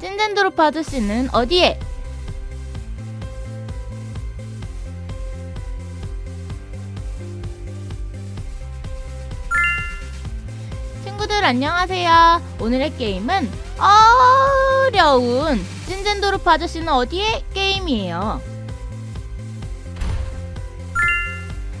찐젠드로프 아저씨는 어디에? 친구들 안녕하세요. 오늘의 게임은 어려운 찐젠도르프 아저씨는 어디에 게임이에요.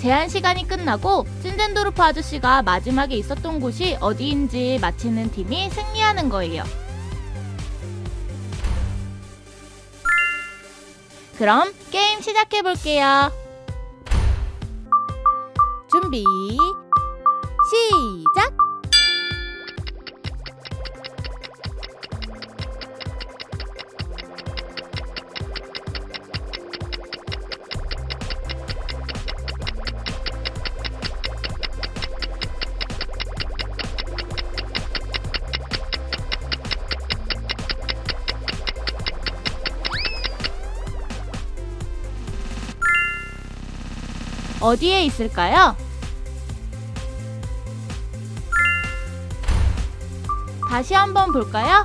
제한 시간이 끝나고 찐젠도르프 아저씨가 마지막에 있었던 곳이 어디인지 맞히는 팀이 승리하는 거예요. 그럼 게임 시작해 볼게요. 준비 시작. 어디에 있을까요? 다시 한번 볼까요?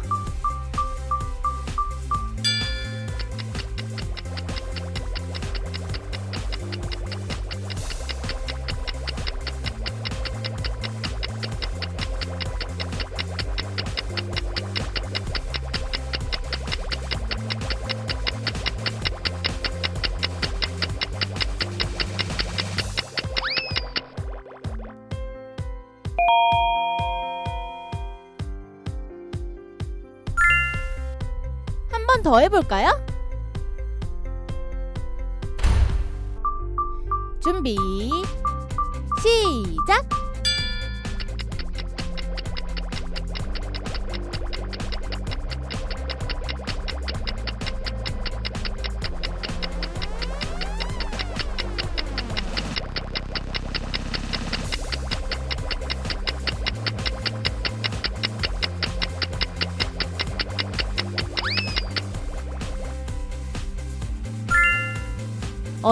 더 해볼까요?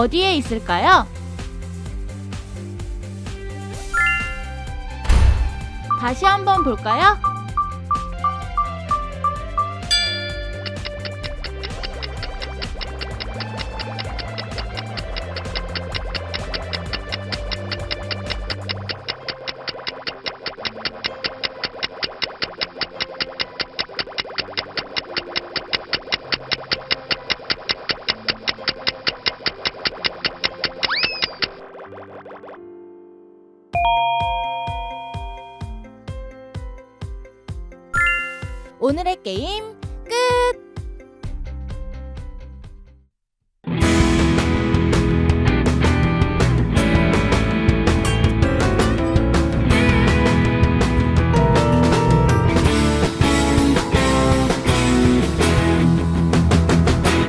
어디에 있을까요? 다시 한번 볼까요? 게임 끝!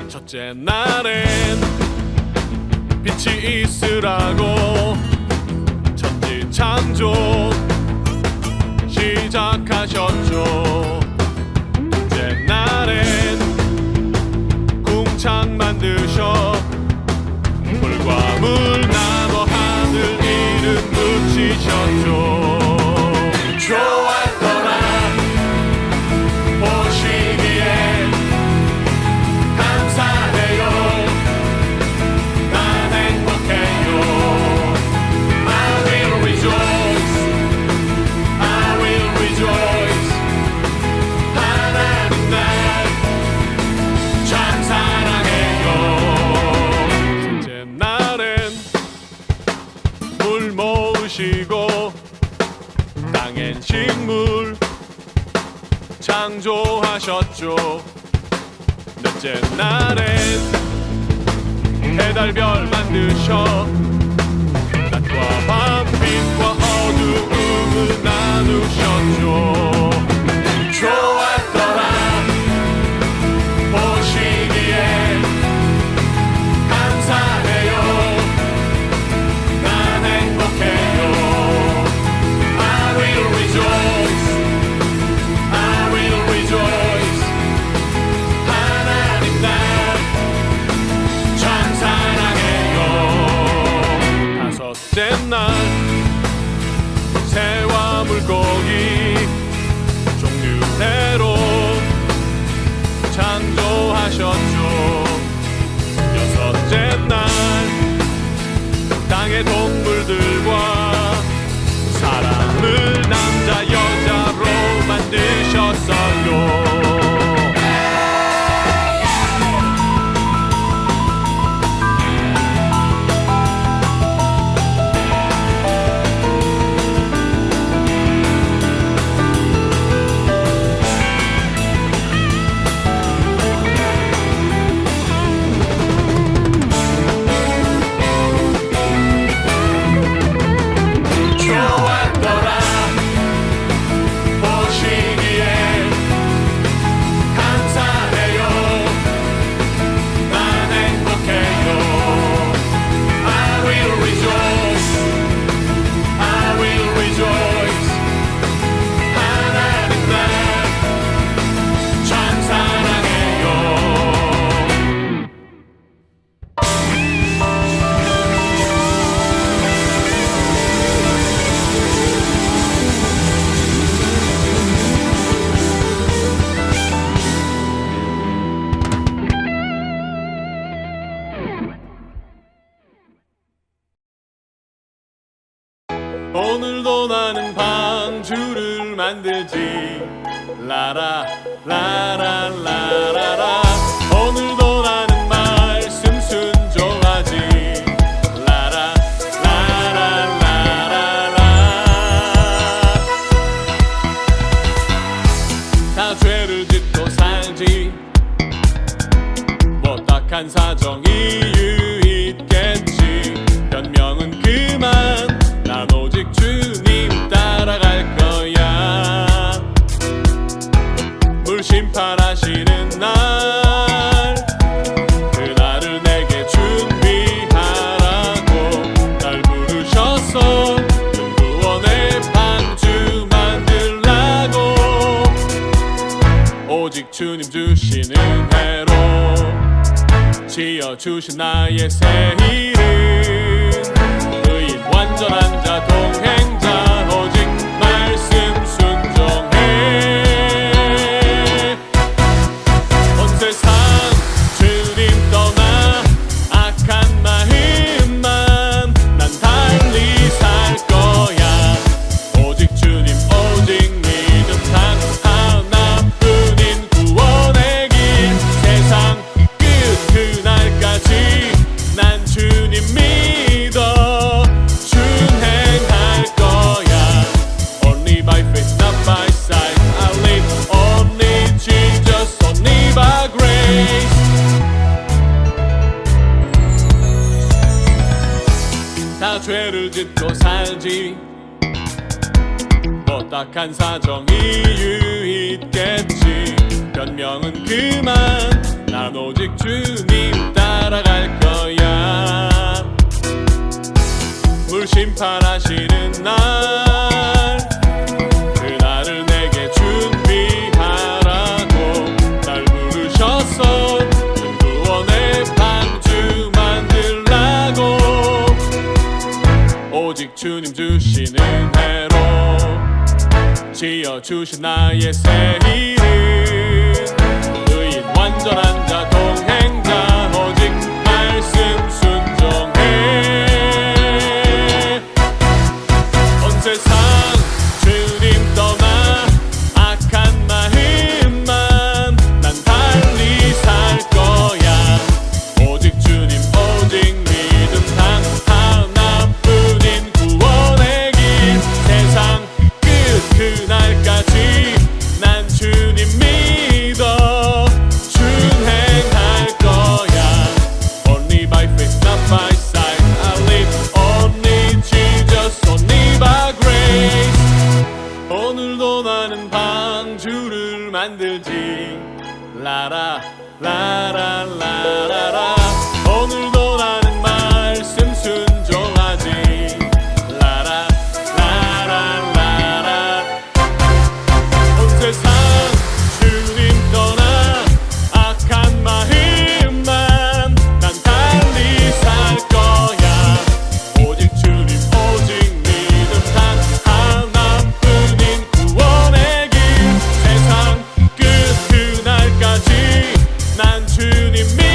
첫째 날엔 빛이 있으라고 천지 창조 시작하셨죠 창조하셨죠. 넷째 날엔 해달별 만드셔. 낮과 밤 빛과 어두움을 나누셨죠 주신 나의 새일을 죄를 짓고 살지. 뭐 못딱한 사정이 유익겠지. 변명은 그만. 난 오직 주님 따라갈 거야. 물심판하시는 날 주신 은혜로 지어주신 나의 새 이름 의인 완전한 enemy.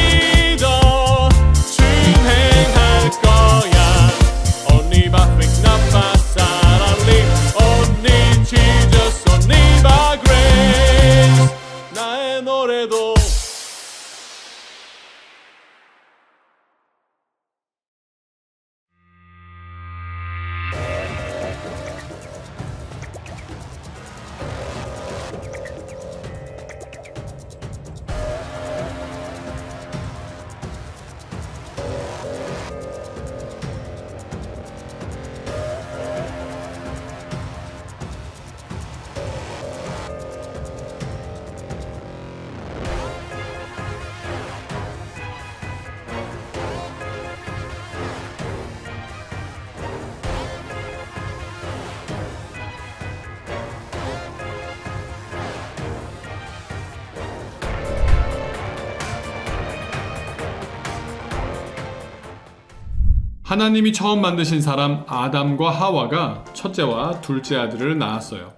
하나님이 처음 만드신 사람 아담과 하와가 첫째와 둘째 아들을 낳았어요.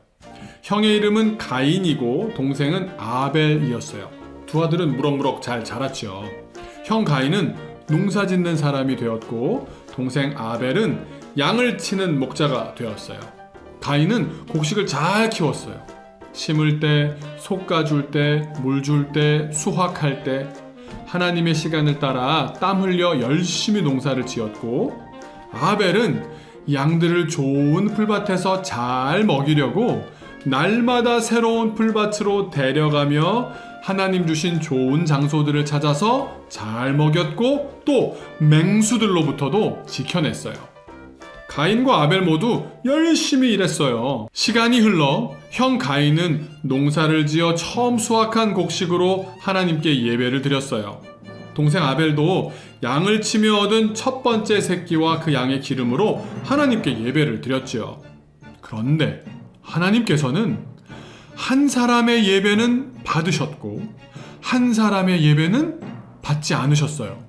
형의 이름은 가인이고 동생은 아벨이었어요. 두 아들은 무럭무럭 잘 자랐죠. 형 가인은 농사 짓는 사람이 되었고 동생 아벨은 양을 치는 목자가 되었어요. 가인은 곡식을 잘 키웠어요. 심을 때, 솎아줄 때, 물 줄 때, 수확할 때 하나님의 시간을 따라 땀 흘려 열심히 농사를 지었고 아벨은 양들을 좋은 풀밭에서 잘 먹이려고 날마다 새로운 풀밭으로 데려가며 하나님 주신 좋은 장소들을 찾아서 잘 먹였고 또 맹수들로부터도 지켜냈어요. 가인과 아벨 모두 열심히 일했어요. 시간이 흘러 형 가인은 농사를 지어 처음 수확한 곡식으로 하나님께 예배를 드렸어요. 동생 아벨도 양을 치며 얻은 첫 번째 새끼와 그 양의 기름으로 하나님께 예배를 드렸지요. 그런데 하나님께서는 한 사람의 예배는 받으셨고 한 사람의 예배는 받지 않으셨어요.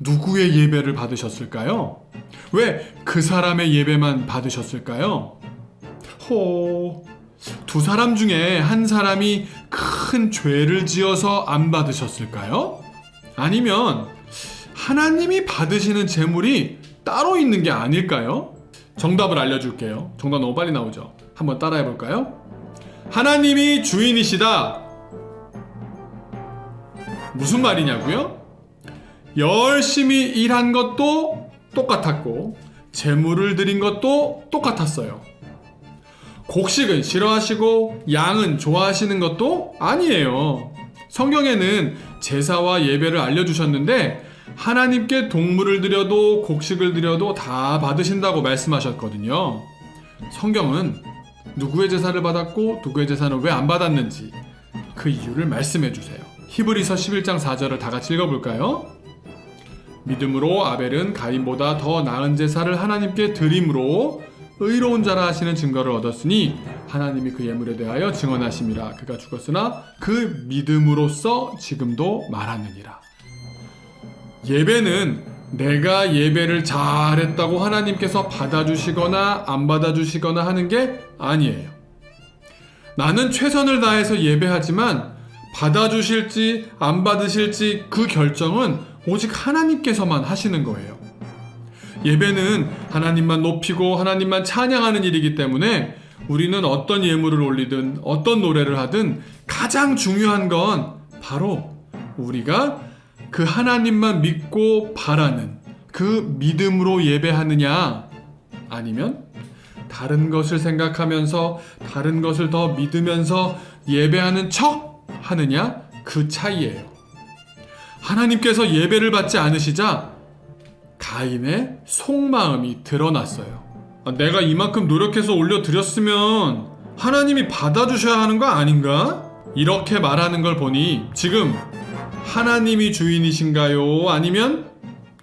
누구의 예배를 받으셨을까요? 왜 그 사람의 예배만 받으셨을까요? 호, 두 사람 중에 한 사람이 큰 죄를 지어서 안 받으셨을까요? 아니면 하나님이 받으시는 재물이 따로 있는 게 아닐까요? 정답을 알려줄게요. 정답 너무 빨리 나오죠? 한번 따라해 볼까요? 하나님이 주인이시다. 무슨 말이냐고요? 열심히 일한 것도 똑같았고 재물을 드린 것도 똑같았어요. 곡식은 싫어하시고 양은 좋아하시는 것도 아니에요. 성경에는 제사와 예배를 알려주셨는데 하나님께 동물을 드려도 곡식을 드려도 다 받으신다고 말씀하셨거든요. 성경은 누구의 제사를 받았고 누구의 제사는 왜 안 받았는지 그 이유를 말씀해 주세요. 히브리서 11장 4절을 다 같이 읽어볼까요? 믿음으로 아벨은 가인보다 더 나은 제사를 하나님께 드림으로 의로운 자라 하시는 증거를 얻었으니 하나님이 그 예물에 대하여 증언하심이라. 그가 죽었으나 그 믿음으로써 지금도 말하느니라. 예배는 내가 예배를 잘했다고 하나님께서 받아주시거나 안 받아주시거나 하는 게 아니에요. 나는 최선을 다해서 예배하지만 받아주실지 안 받으실지 그 결정은 오직 하나님께서만 하시는 거예요. 예배는 하나님만 높이고 하나님만 찬양하는 일이기 때문에 우리는 어떤 예물을 올리든 어떤 노래를 하든 가장 중요한 건 바로 우리가 그 하나님만 믿고 바라는 그 믿음으로 예배하느냐 아니면 다른 것을 생각하면서 다른 것을 더 믿으면서 예배하는 척 하느냐 그 차이예요. 하나님께서 예배를 받지 않으시자 가인의 속마음이 드러났어요. 아, 내가 이만큼 노력해서 올려드렸으면 하나님이 받아주셔야 하는 거 아닌가? 이렇게 말하는 걸 보니 지금 하나님이 주인이신가요? 아니면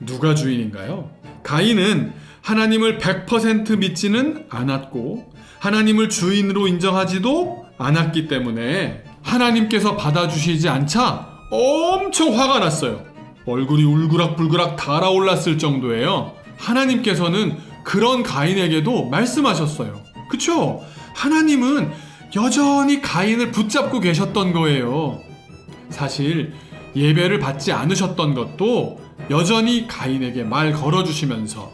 누가 주인인가요? 가인은 하나님을 100% 믿지는 않았고 하나님을 주인으로 인정하지도 않았기 때문에 하나님께서 받아주시지 않자 엄청 화가 났어요. 얼굴이 울그락불그락 달아올랐을 정도예요. 하나님께서는 그런 가인에게도 말씀하셨어요. 그쵸? 하나님은 여전히 가인을 붙잡고 계셨던 거예요. 사실 예배를 받지 않으셨던 것도 여전히 가인에게 말 걸어주시면서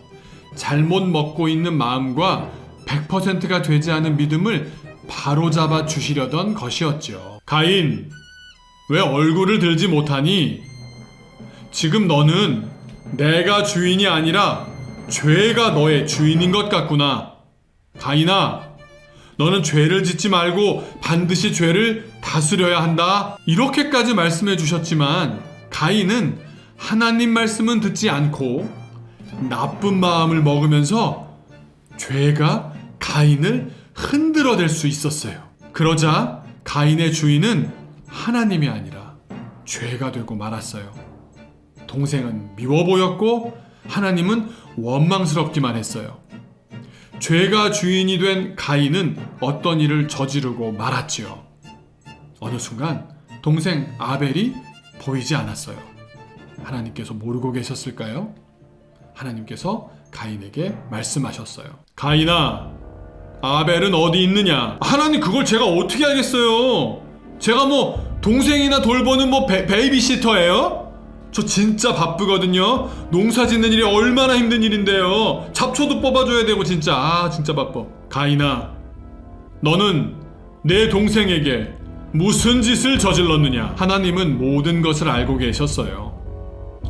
잘못 먹고 있는 마음과 100%가 되지 않은 믿음을 바로잡아 주시려던 것이었죠. 가인, 왜 얼굴을 들지 못하니? 지금 너는 내가 주인이 아니라 죄가 너의 주인인 것 같구나. 가인아, 너는 죄를 짓지 말고 반드시 죄를 다스려야 한다. 이렇게까지 말씀해 주셨지만 가인은 하나님 말씀은 듣지 않고 나쁜 마음을 먹으면서 죄가 가인을 흔들어댈 수 있었어요. 그러자 가인의 주인은 하나님이 아니라 죄가 되고 말았어요. 동생은 미워 보였고 하나님은 원망스럽기만 했어요. 죄가 주인이 된 가인은 어떤 일을 저지르고 말았지요. 어느 순간 동생 아벨이 보이지 않았어요. 하나님께서 모르고 계셨을까요? 하나님께서 가인에게 말씀하셨어요. 가인아, 아벨은 어디 있느냐? 하나님 그걸 제가 어떻게 알겠어요? 제가 뭐 동생이나 돌보는 뭐 베, 베이비시터예요? 저 진짜 바쁘거든요. 농사 짓는 일이 얼마나 힘든 일인데요. 잡초도 뽑아줘야 되고 진짜 아 진짜 바빠. 가인아, 너는 내 동생에게 무슨 짓을 저질렀느냐? 하나님은 모든 것을 알고 계셨어요.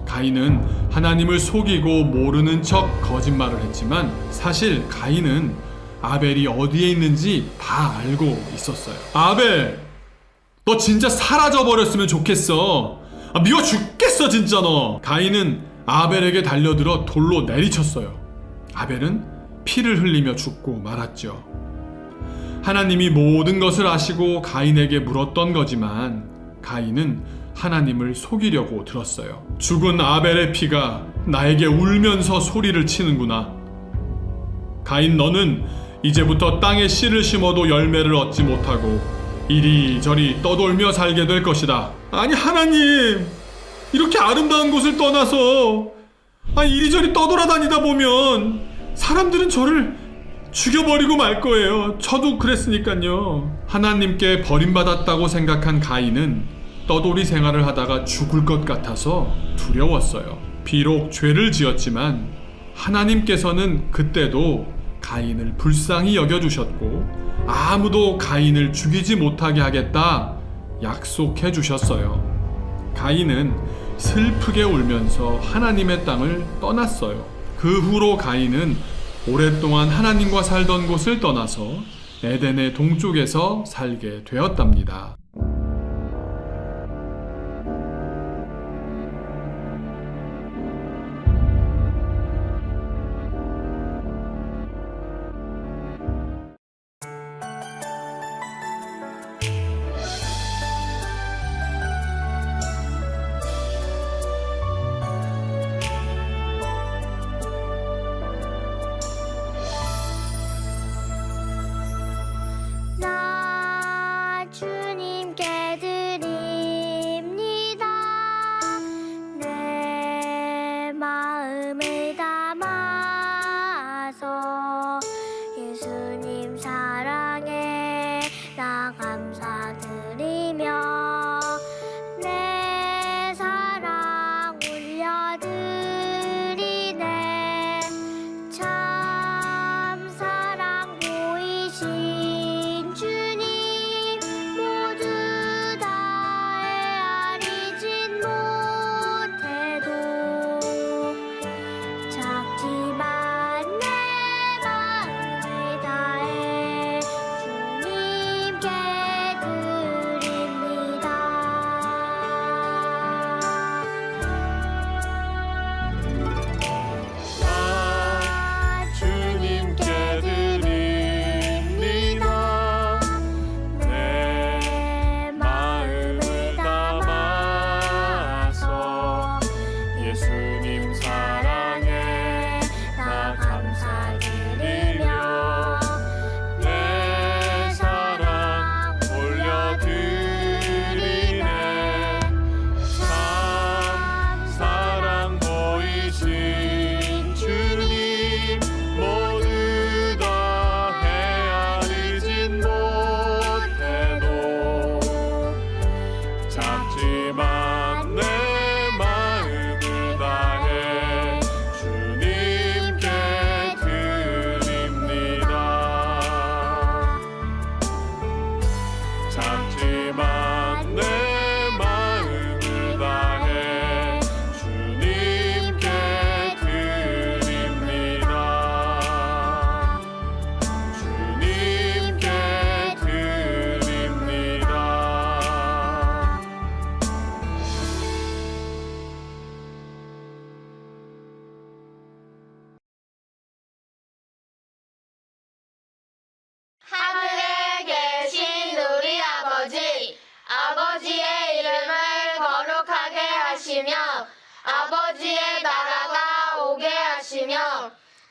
가인은 하나님을 속이고 모르는 척 거짓말을 했지만 사실 가인은 아벨이 어디에 있는지 다 알고 있었어요. 아벨, 너 진짜 사라져 버렸으면 좋겠어. 아, 미워 죽겠어 진짜 너. 가인은 아벨에게 달려들어 돌로 내리쳤어요. 아벨은 피를 흘리며 죽고 말았죠. 하나님이 모든 것을 아시고 가인에게 물었던 거지만 가인은 하나님을 속이려고 들었어요. 죽은 아벨의 피가 나에게 울면서 소리를 치는구나. 가인 너는 이제부터 땅에 씨를 심어도 열매를 얻지 못하고 이리저리 떠돌며 살게 될 것이다. 아니 하나님 이렇게 아름다운 곳을 떠나서 아 이리저리 떠돌아다니다 보면 사람들은 저를 죽여버리고 말 거예요. 저도 그랬으니까요. 하나님께 버림받았다고 생각한 가인은 떠돌이 생활을 하다가 죽을 것 같아서 두려웠어요. 비록 죄를 지었지만 하나님께서는 그때도 가인을 불쌍히 여겨주셨고 아무도 가인을 죽이지 못하게 하겠다 약속해 주셨어요. 가인은 슬프게 울면서 하나님의 땅을 떠났어요. 그 후로 가인은 오랫동안 하나님과 살던 곳을 떠나서 에덴의 동쪽에서 살게 되었답니다.